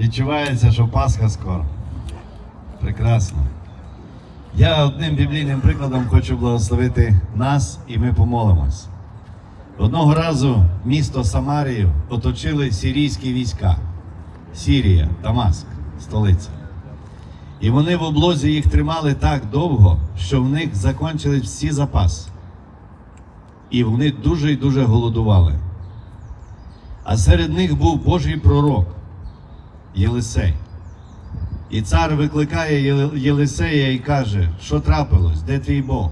Відчувається, що Пасха скоро. Прекрасно. Я одним біблійним прикладом хочу благословити нас, і ми помолимось. Одного разу місто Самарію оточили сирійські війська. Сірія, Дамаск, столиця. І вони в облозі їх тримали так довго, що в них закончились всі запаси. І вони дуже і дуже голодували. А серед них був Божий пророк Єлисей. І цар викликає Єлисея і каже, що трапилось, де твій Бог?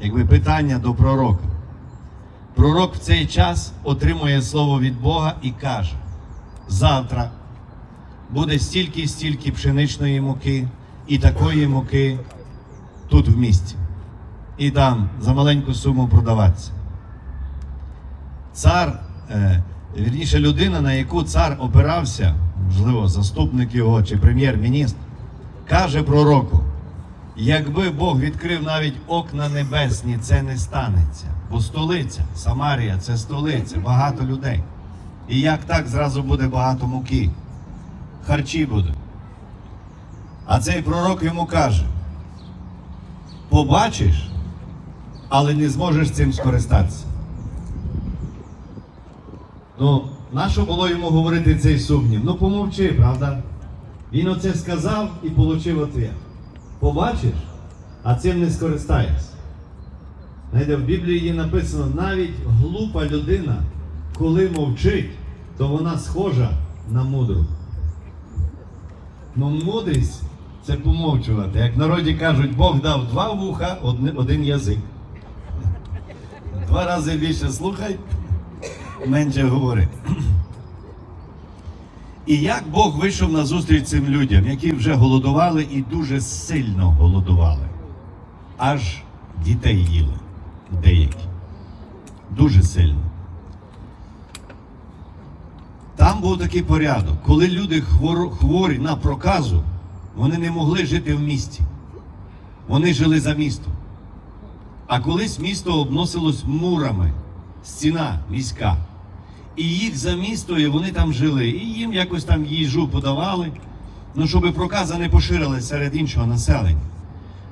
Якби питання до пророка. Пророк в цей час отримує слово від Бога і каже: завтра буде стільки і стільки пшеничної муки і такої муки тут в місті. І там за маленьку суму продаватися. Цар, вірніше людина, на яку цар опирався, можливо, заступник його чи прем'єр-міністр, каже пророку: якби Бог відкрив навіть окна небесні, це не станеться. Бо столиця, Самарія це столиця, багато людей. І як так зразу буде багато муки? Харчі буде. А цей пророк йому каже: побачиш, але не зможеш цим скористатися. Ну, нащо було йому говорити цей сумнів? Ну помовчи, правда? Він оце сказав і отримав ответ. Побачиш, а цим не скористаєшся. Знаєте, в Біблії є написано, навіть глупа людина, коли мовчить, то вона схожа на мудру. Ну, мудрість це помовчувати. Як в народі кажуть, Бог дав два вуха, один, язик. Два рази більше слухай, менше говори. І як Бог вийшов на зустріч цим людям, які вже голодували і дуже сильно голодували. Аж дітей їли деякі. Дуже сильно. Там був такий порядок. Коли люди хворі на проказу, вони не могли жити в місті. Вони жили за містом. А колись місто обносилось мурами, стіна міська. І їх за місто, і вони там жили. І їм якось там їжу подавали. Ну, щоб проказа не поширилась серед іншого населення,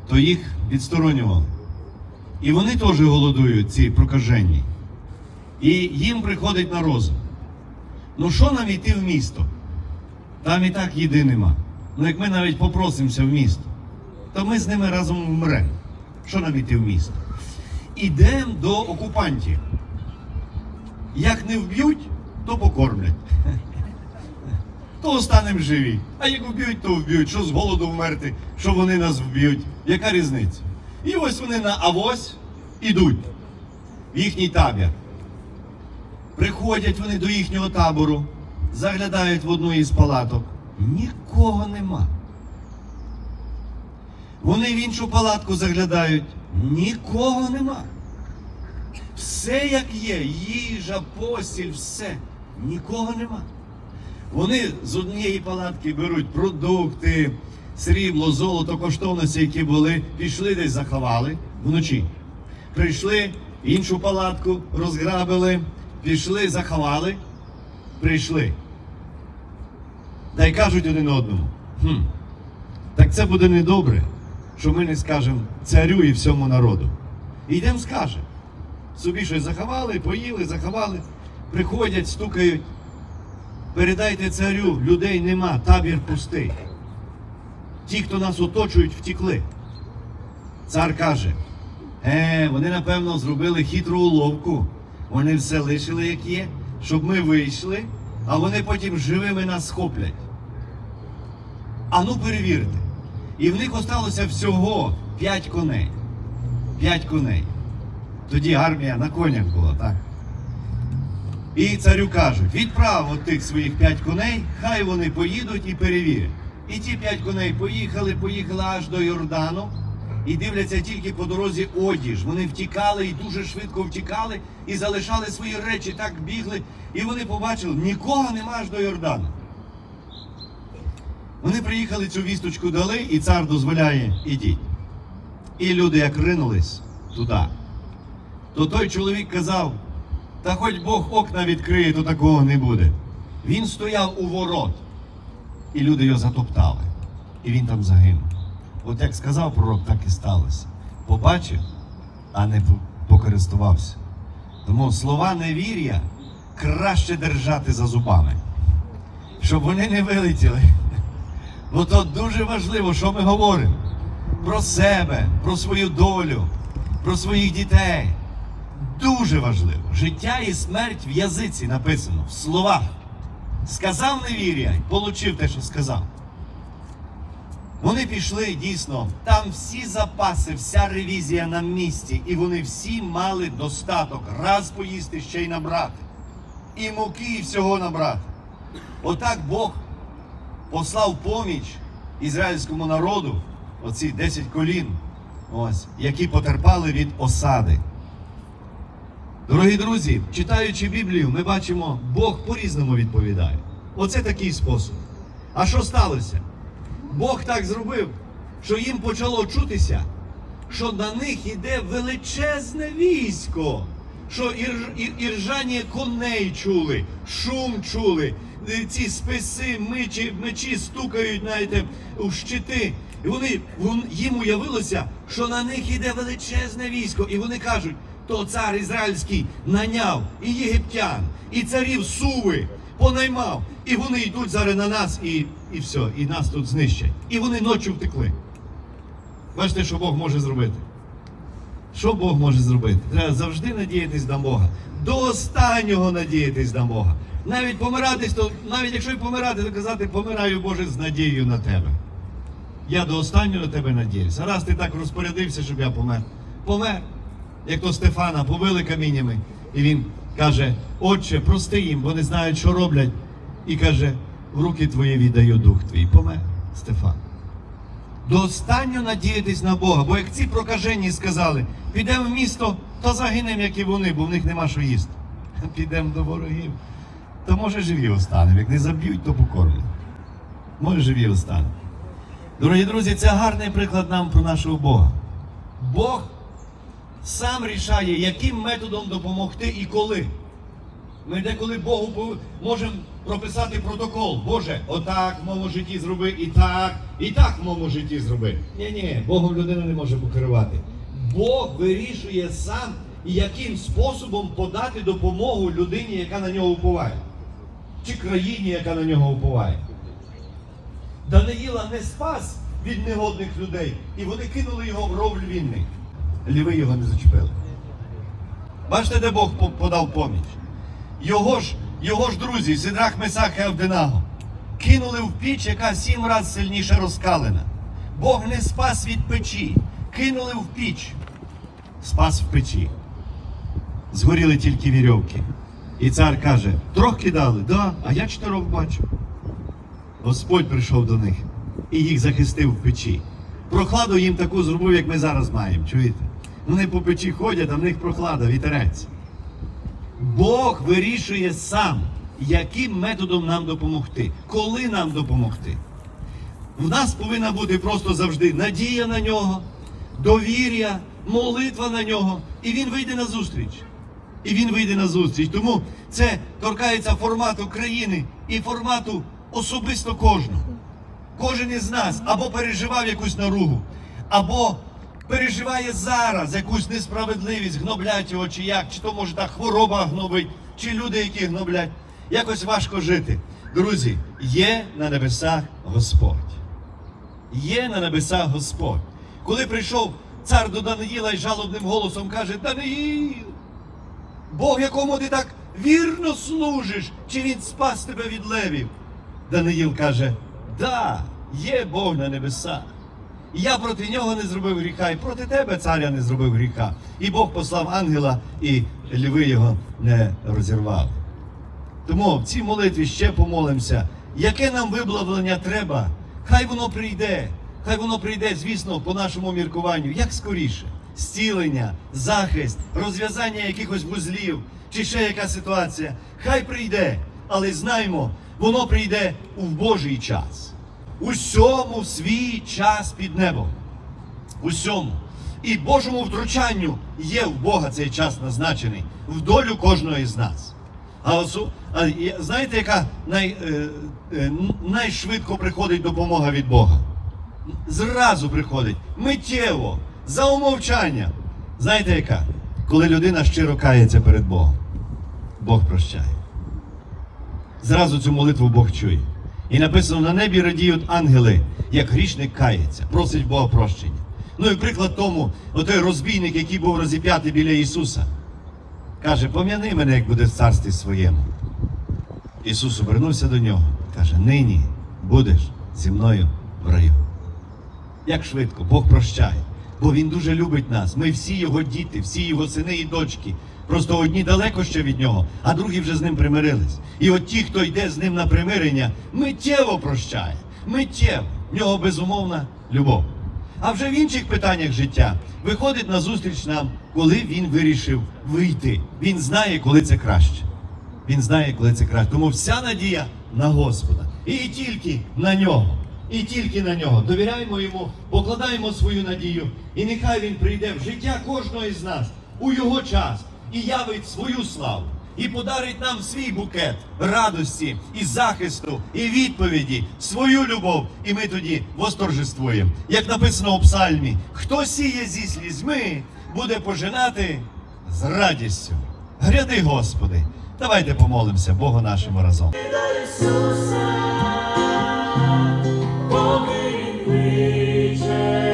то їх відсторонювали. І вони теж голодують, ці прокажені. І їм приходить на розум. Ну що нам йти в місто? Там і так їди нема. Ну як ми навіть попросимося в місто, то ми з ними разом вмремо. Що нам йти в місто? Ідемо до окупантів. Як не вб'ють, то покормлять. То останемо живі. А як вб'ють, то вб'ють. Що з голоду вмерти, що вони нас вб'ють. Яка різниця? І ось вони на авось ідуть в їхній табір. Приходять вони до їхнього табору, заглядають в одну із палаток. Нікого нема. Вони в іншу палатку заглядають. Нікого нема. Все як є, їжа, постіль, все. Нікого нема. Вони з однієї палатки беруть продукти, срібло, золото, коштовності, які були, пішли десь заховали вночі. Прийшли іншу палатку, розграбили, пішли, заховали, прийшли. Та й кажуть один одному. Хм, так це буде недобре, що ми не скажемо царю і всьому народу. І йдемо скажемо. Собі щось заховали, поїли, заховали, приходять, стукають. Передайте царю, людей нема, табір пустий. Ті, хто нас оточують, втікли. Цар каже: е, вони, напевно, зробили хитру уловку. Вони все лишили, як є, щоб ми вийшли, а вони потім живими нас схоплять. А ну перевірте. І в них осталося всього п'ять коней. П'ять коней. Тоді армія на конях була, так? І царю кажуть, відправ от тих своїх п'ять коней, хай вони поїдуть і перевірять. І ті п'ять коней поїхали, поїхали аж до Йордану і дивляться тільки по дорозі одіж. Вони втікали і дуже швидко втікали і залишали свої речі, так бігли. І вони побачили, нікого нема аж до Йордану. Вони приїхали цю вісточку дали, і цар дозволяє, ідіть. І люди як ринулись туди, то той чоловік казав, та хоч Бог окна відкриє, то такого не буде. Він стояв у ворот. і люди його затоптали. І він там загинув. От як сказав пророк, так і сталося. Побачив, а не покористувався. Тому слова невір'я краще держати за зубами, щоб вони не вилетіли. Бо то дуже важливо, що ми говоримо про себе, про свою долю, про своїх дітей. Дуже важливо. Життя і смерть в язиці написано, в словах. Сказав невір'я, і получив те, що сказав. Вони пішли дійсно, там всі запаси, вся ревізія на місці, і вони всі мали достаток раз поїсти ще й набрати. І муки, і всього набрати. Отак Бог послав поміч ізраїльському народу, оці 10 колін, ось, які потерпали від осади. Дорогі друзі, читаючи Біблію, ми бачимо, Бог по-різному відповідає. Оце такий спосіб. А що сталося? Бог так зробив, що їм почало чутися, що на них іде величезне військо, що ір, ір, іржання коней чули, шум чули, ці списи, мечі, мечі стукають, знаєте, у щити. І вони, їм уявилося, що на них іде величезне військо, і вони кажуть, то цар ізраїльський наняв і єгиптян, і царів Суви понаймав. І вони йдуть зараз на нас, і, і все, і нас тут знищать. І вони ночі втекли. Бачите, що Бог може зробити? Що Бог може зробити? Треба завжди надіятись на Бога. До останнього надіятись на Бога. Навіть помиратись, то навіть якщо й помирати, то казати, помираю Боже з надією на тебе. Я до останнього на тебе надіюсь. А раз ти так розпорядився, щоб я помер. Помер. Як то Стефана побили каміннями. І він каже: Отче, прости їм, бо не знають, що роблять. І каже, в руки твої віддаю дух твій. Помер Стефан. До останнього надіятись на Бога. Бо як ці прокажені сказали, підемо в місто, то загинемо, як і вони, бо в них нема що їсти. Підемо до ворогів. То може живі останемо. Як не заб'ють, то покормлять. Може живі останемо. Дорогі друзі, це гарний приклад нам про нашого Бога. Бог сам рішає, яким методом допомогти і коли. Ми деколи Богу можемо прописати протокол. Боже, отак в моєму житті зроби, і так, і так в моєму житті зроби. Ні, ні, Богом людина не може покерувати. Бог вирішує сам, яким способом подати допомогу людині, яка на нього уповає, чи країні, яка на нього уповає. Даниїла не спас від негодних людей, і вони кинули його в ров львівний. Ліви його не зачепили. Бачите, де Бог подав поміч? Його ж, його ж друзі, Сидрах Месах і Авдинаго, кинули в піч, яка сім разів сильніше розкалена. Бог не спас від печі, кинули в піч, спас в печі. Згоріли тільки вірьовки. І цар каже: трьох кидали, да, а я чотирьох бачу. Господь прийшов до них і їх захистив в печі. Прохладу їм таку зробив, як ми зараз маємо. Чуєте? Вони по печі ходять, а в них прохлада, вітерець. Бог вирішує сам, яким методом нам допомогти, коли нам допомогти. В нас повинна бути просто завжди надія на нього, довір'я, молитва на нього, і він вийде на зустріч. І він вийде на зустріч. Тому це торкається формату країни і формату особисто кожного. Кожен із нас або переживав якусь наругу, або переживає зараз якусь несправедливість, гноблять його, чи як, чи то може та хвороба гнобить, чи люди, які гноблять. Якось важко жити. Друзі, є на небесах Господь. Є на небесах Господь. Коли прийшов цар до Даниїла і жалобним голосом каже: Даниїл, Бог, якому ти так вірно служиш, чи він спас тебе від левів? Даниїл каже: Да, є Бог на небесах. Я проти нього не зробив гріха, і проти тебе, царя, не зробив гріха. І Бог послав ангела, і льви його не розірвали. Тому в цій молитві ще помолимося. Яке нам виблавлення треба? Хай воно прийде. Хай воно прийде, звісно, по нашому міркуванню, як скоріше. Зцілення, захист, розв'язання якихось вузлів чи ще яка ситуація. Хай прийде, але знаймо, воно прийде у Божий час. Усьому свій час під небом. Усьому. І Божому втручанню є в Бога цей час назначений в долю кожного із нас. А, знаєте, яка най, е, е, найшвидко приходить допомога від Бога? Зразу приходить, миттєво, за умовчання. Знаєте яка? Коли людина щиро кається перед Богом, Бог прощає. Зразу цю молитву Бог чує. І написано: на небі радіють ангели, як грішник кається, просить Бога прощення. Ну і приклад тому, отой розбійник, який був розіп'ятий біля Ісуса, каже: пом'яни мене, як буде в царстві своєму. Ісус обернувся до нього, каже: нині будеш зі мною в раю. Як швидко, Бог прощає. Бо Він дуже любить нас. Ми всі його діти, всі його сини і дочки. Просто одні далеко ще від нього, а другі вже з ним примирились. І от ті, хто йде з ним на примирення, миттєво прощає. Миттєво. В нього безумовна любов. А вже в інших питаннях життя виходить на зустріч нам, коли він вирішив вийти. Він знає, коли це краще. Він знає, коли це краще. Тому вся надія на Господа. І тільки на нього. І тільки на нього. Довіряємо йому, покладаємо свою надію. І нехай він прийде в життя кожного із нас у його час і явить свою славу. І подарить нам свій букет радості і захисту, і відповіді, свою любов. І ми тоді восторжествуємо. Як написано у псальмі, хто сіє зі слізьми, буде пожинати з радістю. Гряди, Господи, давайте помолимося Богу нашому разом. Ісуса, Amen.